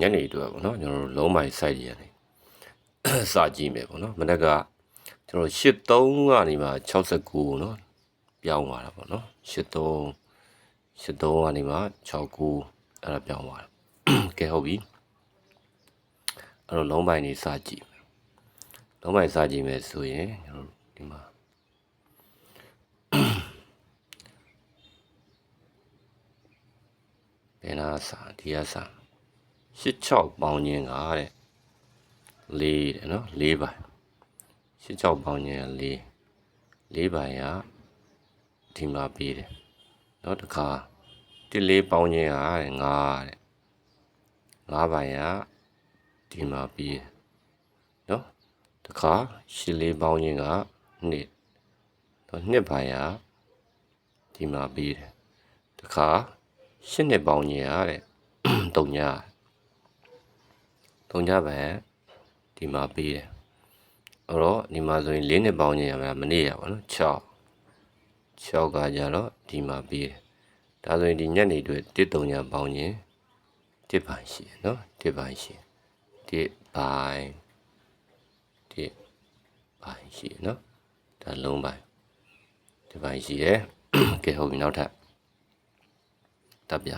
ညနေအတွက်ပေါ့နော်ကျွန်တော်တို့လုံးမိုင် site ကြီးရတယ်စာကြည့်မယ်ပေါ့နော်မနေ့ကကျွန်တော်83ကနေမှ69နော်ပြောင်းသွားတာပေါ့နော်83 83ကနေမှ69အဲ့ဒါပြောင်းသွားတာကဲဟုတ်ပြီအဲ့တော့လုံးပိုင်နေစာကြည့်လုံးပိုင်စာကြည့်မယ်ဆိုရင်ကျွန်တော်ဒီမှာဘယ်နာစာဒီအစာ 86ပေါင်ချင်းကတဲ့4တဲ့နော်4ပါ86ပေါင်ချင်းက4 4ပါရဒီမှာပေးတယ်နော်တခါ14ပေါင်ချင်းကတဲ့5တဲ့5ပါရဒီမှာပေးတယ်နော်တခါ14ပေါင်ချင်းက2နော်2ပါရဒီမှာပေးတယ်တခါရှစ်နှစ်ပေါင်းကြီးရတဲ့တုံညာ 3ညပဲဒီမှာပြီးတယ်အဲ့တော့ဒီမှာဆိုရင်၄နှစ်ပေါင်းခြင်းရမှာမနေ့ရပါတော့6 6ကကြတော့ဒီမှာပြီးတယ်ဒါဆိုရင်ဒီညနေအတွက်1 3ညပေါင်းခြင်း1ပိုင်းရှိတယ်နော်1ပိုင်းရှိ1ပိုင်း1ပိုင်းရှိတယ်နော်ဒါလုံးပိုင်း1ပိုင်းရှိတယ်ကဲဟုတ်ပြီနောက်ထပ်တပ်ပြ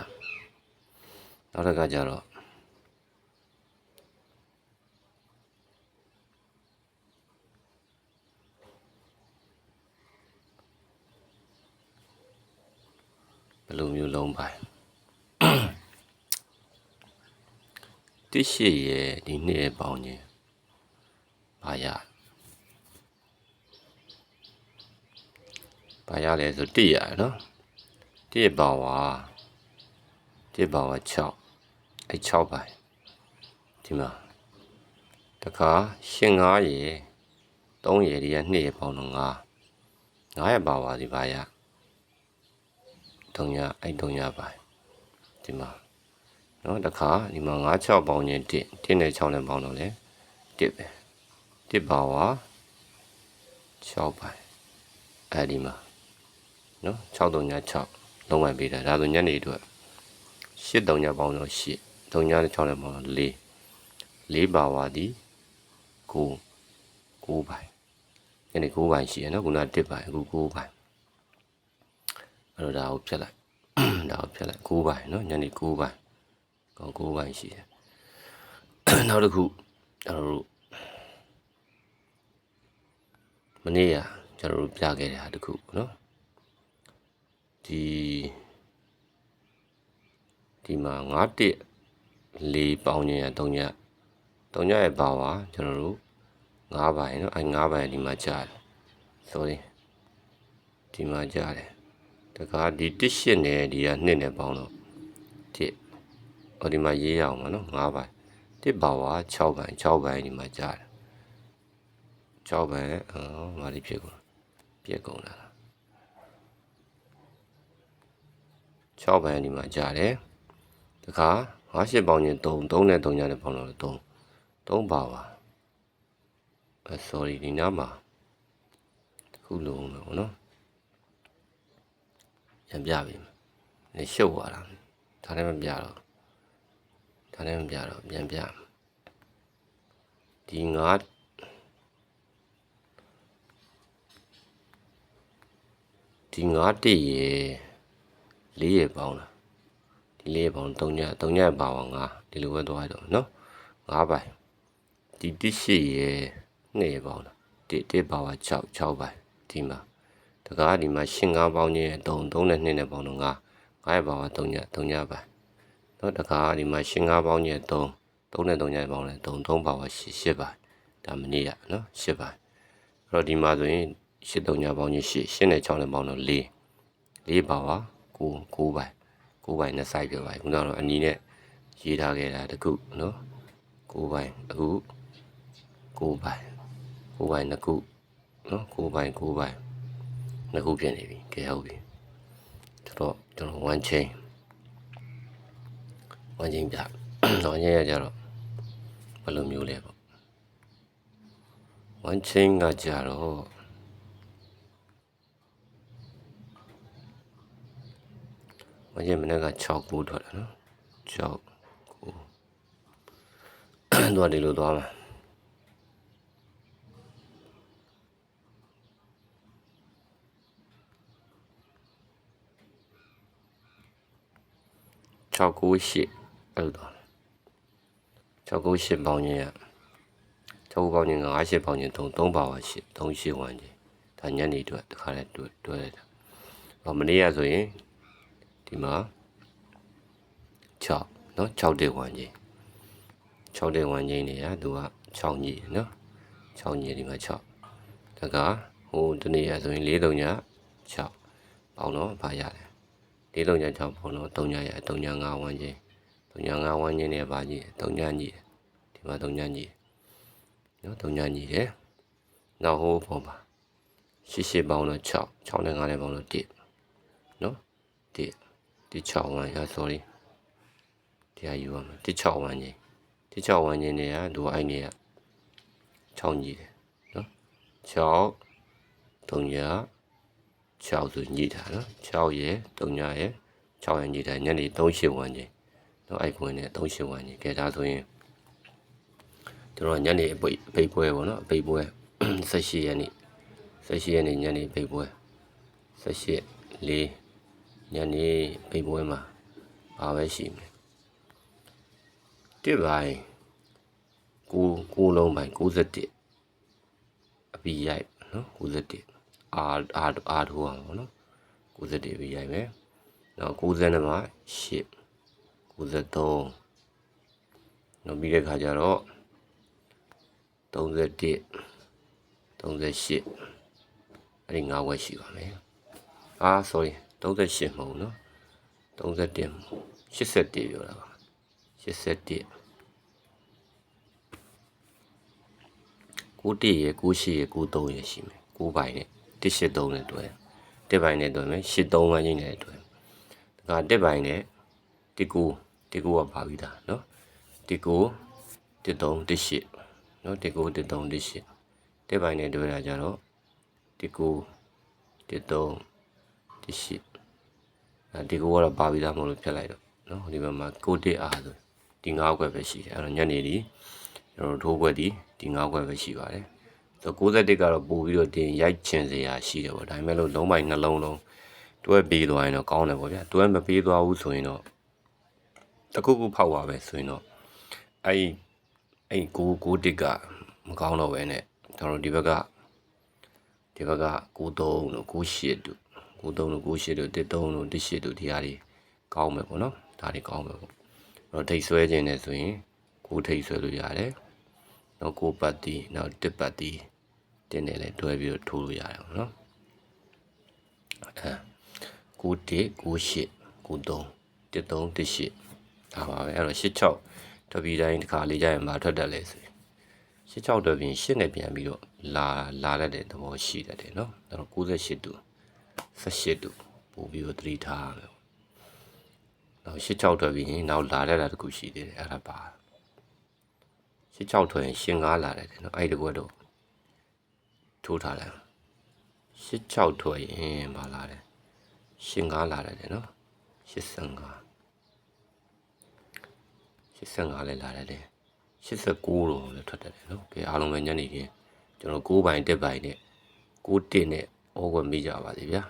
နောက်ထပ်ကကြတော့ ဘလိုမျိုးလုံးပိုင်းတိရှိရဲ့ဒီနေ့ပေါင်းခြင်းဘာရဘာရလဲဆိုတိရနော်တိပေါင်းဝါတိပေါင်းဝါ6အဲ6ပိုင်းဒီမှာတခါရှင်9ရေ3ရေတွေက2ရေပေါင်းတော့9 900ပါပါဒီဘာရ9 300အဲ့300ပါဒီမှာเนาะတခါဒီမှာ5 6ပေါင်းချင်း1 1နဲ့6နဲ့ပေါင်းတော့လေ1ပဲ1ပါဝါ6ပါအဲ့ဒီမှာเนาะ6 3 6လုံးဝပေးတာဒါဆိုညနေအတွက်8 3ပေါင်းတော့8 3နဲ့6နဲ့ပေါင်းတော့4 4ပါဝါဒီ9 9ပါညနေ9ပါရှိရနော်ခုန1ပါအခု9ပါ အဲ့တော့ဒါကိုဖြတ်လိုက်ဒါကိုဖြတ်လိုက်9ပိုင်းနော်ညနေ9ပိုင်းကောင်း9ပိုင်းရှိတယ်နောက်တစ်ခုကျွန်တော်တို့မနေ့ကကျွန်တော်တို့ပြခဲ့တဲ့ဟာတစ်ခုနော်ဒီဒီမှာ9တက်4ပေါင်းခြင်းရ3ည3ညရဲ့ပါဝါကျွန်တော်တို့9ပိုင်းနော်အဲ9ပိုင်းဒီမှာကြားတယ် sorry ဒီမှာကြားတယ် တကားဒီတစ်ရှစ်နဲ့ဒီကနှစ်နဲ့ပေါင်းတော့တစ်ဟောဒီမှာရေးရအောင်ပါနော်၅ပိုင်းတစ်ပါဝါ6ပိုင်း6ပိုင်းဒီမှာကြားတယ်6ပိုင်းအော်မာဒီဖြစ်ကုန်ပြက်ကုန်လာတာ6ပိုင်းဒီမှာကြားတယ်တခါ58ပေါင်းချင်း3 3နဲ့3ညနဲ့ပေါင်းတော့3 3ပါဝါအဲ sorry ဒီနားမှာတစ်ခုလုံးလို့နော် ပြန်ပြပြီလေရှုပ်သွားတာဒါလည်းမပြတော့ဒါလည်းမပြတော့ပြန်ပြဒီငါဒီငါတည့်ရေလေးရေပေါင်းလားဒီလေးရေပေါင်း3ည3ညပါအောင်ငါဒီလိုပဲသွားရတော့နော်5ပိုင်ဒီတစ်ရှိရေ2ရေပေါင်းလားတစ်တစ်ပါဝါ6 6ပိုင်ဒီမှာ တကားဒီမှာရှင်း၅ပေါင်းချင်း3 3နဲ့2နဲ့ပေါင်းတော့9 9ရဲ့ပေါင်းက3ည3ညပါတော့တကားဒီမှာရှင်း၅ပေါင်းချင်း3 3နဲ့3ညပေါင်းလဲ3 3ပေါင်းက8 8ပါဒါမနေ့ရနော်8ပါအဲ့တော့ဒီမှာဆိုရင်8 3ညပေါင်းချင်း8 8နဲ့6နဲ့ပေါင်းတော့4 4ပါဝါ9 9ပါ9ပိုင်းနဲ့စိုက်ပြောပါခုနကတော့အနီးနဲ့ရေးထားခဲ့တာတခုနော်9ပိုင်းအခု9ပိုင်း9ပိုင်းနှစ်ခုနော်9ပိုင်း9ပိုင်း နှစ်ခုဖြစ်နေပြီကဲဟုတ်ပြီဆိုတော့ကျွန်တော် one chain one chain ပြတော့ညရကြတော့ဘယ်လိုမျိုးလဲပေါ့ one chain ကကြတော့ one chain မနေ့က6ခုထွက်တယ်နော်6ခုသူကဒီလိုသွားမှာ 6 9 8အဲ့လိုသွား6 9 8ပေါင်းချင်းရ6ပေါင်းချင်း9 8ပေါင်းချင်း3 3ပါဝါ8 3 8ဝန်းချင်းဒါညနေအတွက်တခါလဲတွဲတွဲလိုက်တာဟောမနေ့ကဆိုရင်ဒီမှာ6เนาะ6တဲ့ဝန်းချင်း6တဲ့ဝန်းချင်းနေရသူက6ညီเนาะ6ညီဒီမှာ6ဒါကဟိုဒီနေ့ရဆိုရင်4 3ည6ပေါင်းတော့ဘာရတယ် ၄လုံးချ6ဖုံလုံး3ညရ3ည5ဝန်းကျင်3ည5ဝန်းကျင်နဲ့ပါကြီး3ညညီဒီမှာ3ညညီနော်3ညညီတယ်နောက်ဟိုးဖုံပါရှိရှိပေါင်းတော့6 6နဲ့5နဲ့ပေါင်းတော့1နော်1 16ဝန်းရ sorry တရားယူရမယ်16ဝန်းကျင်16ဝန်းကျင်တွေကသူအဲ့နေက6ညီတယ်နော်6 3ည 6ဆိုညိတာနော်6ရယ်3ညရယ်6ရယ်ညိတာညနေ38ဝန်းချင်းနော်အဲ့ပွင့်နဲ့38ဝန်းချင်းကဲဒါဆိုရင်တို့တော့ညနေအပိတ်အပိတ်ပွဲပေါ့နော်အပိတ်ပွဲ18ရက်နေ့18ရက်နေ့ညနေအပိတ်ပွဲ18လေးညနေအပိတ်ပွဲမှာဘာပဲရှိမလဲတစ်ပိုင်း9 9လုံးပိုင်း91အပီရိုက်နော်91 အာအာအာထိုးအောင်ပေါ့နော်91ပြီးရိုက်မယ်နောက်90နဲ့မှ8 93နောက်ပြီးတဲ့ခါကျတော့31 38အဲ့ဒီ၅ဝက်ရှိပါမယ်အာ sorry 38မဟုတ်နော်31 81ပြောတာပါ81 91ရယ်98ရယ်93ရယ်ရှိမယ်9ပိုင်းနဲ့ 183နဲ့တွဲ1ပိုင်းနဲ့တွဲမယ်83ဝန်းချင်းနဲ့တွဲဒါက1ပိုင်းနဲ့19 19ကပါပြီးသားเนาะ19 13 18เนาะ19 13 18 1ပိုင်းနဲ့တွဲတာကြတော့19 13 18အဲဒီကိုကတော့ပါပြီးသားမဟုတ်လို့ဖြတ်လိုက်တော့เนาะဒီဘက်မှာကိုတစ်အားဆိုဒီ9ခွက်ပဲရှိတယ်အဲ့တော့ညနေဒီကျွန်တော်ထိုးခွက်ဒီဒီ9ခွက်ပဲရှိပါတယ် ဆို61ကတော့ပို့ပြီးတော့တင်ရိုက်ချင်စရာရှိတယ်ပေါ့ဒါပေမဲ့လို့လုံးပိုင်နှလုံးလုံးတွဲပေးသွားရင်တော့ကောင်းတယ်ပေါ့ဗျာတွဲမပေးသွားဘူးဆိုရင်တော့တခုခုဖောက်သွားပဲဆိုရင်တော့အဲ့အဲ့ကိုကိုတစ်ကမကောင်းတော့ပဲနဲ့ကျွန်တော်ဒီဘက်ကဒီဘက်က93တို့98တို့93တို့98တို့13တို့18တို့ဒီဟာတွေကောင်းမယ်ပေါ့နော်ဒါတွေကောင်းမယ်ပေါ့အဲ့တော့ထိတ်ဆွဲခြင်းနဲ့ဆိုရင်ကိုထိတ်ဆွဲလို့ရတယ် နောက်ကိုပတ်တီနောက်တစ်ပတ်တီတင်းတယ်လဲတွဲပြီးတော့ထိုးလို့ရတယ်ပေါ့နော်အဲကိုတစ်ကိုရှစ်ကိုသုံးတစ်သုံးတစ်ရှစ်ဒါပါပဲအဲ့တော့ရှစ်6တပီတိုင်းတစ်ခါလေးကြရင်မထွက်တတ်လဲဆိုရင်ရှစ်6တပီရှစ်နဲ့ပြန်ပြီးတော့လာလာတတ်တဲ့သဘောရှိတတ်တယ်နော်အဲ့တော့68တူ18တူပို့ပြီးတော့သတိထားရမယ်နောက်ရှစ်6တပီရင်နောက်လာတတ်တာတခုရှိသေးတယ်အဲ့ဒါပါ ရှစ်6ထွက်ရင်ရှင်9လာတယ်နော်အဲ့ဒီကွက်တော့ထိုးထားလိုက်ရှစ်6ထွက်ရင်မလာတယ်ရှင်9လာတယ်နော်85 85လည်းလာတယ်89တော့လည်းထွက်တယ်နော်ကဲအားလုံးပဲညနေခင်းကျွန်တော်9ပိုင်းတက်ပိုင်းနဲ့9တက်နဲ့ဩကွယ်မိကြပါစေဗျာ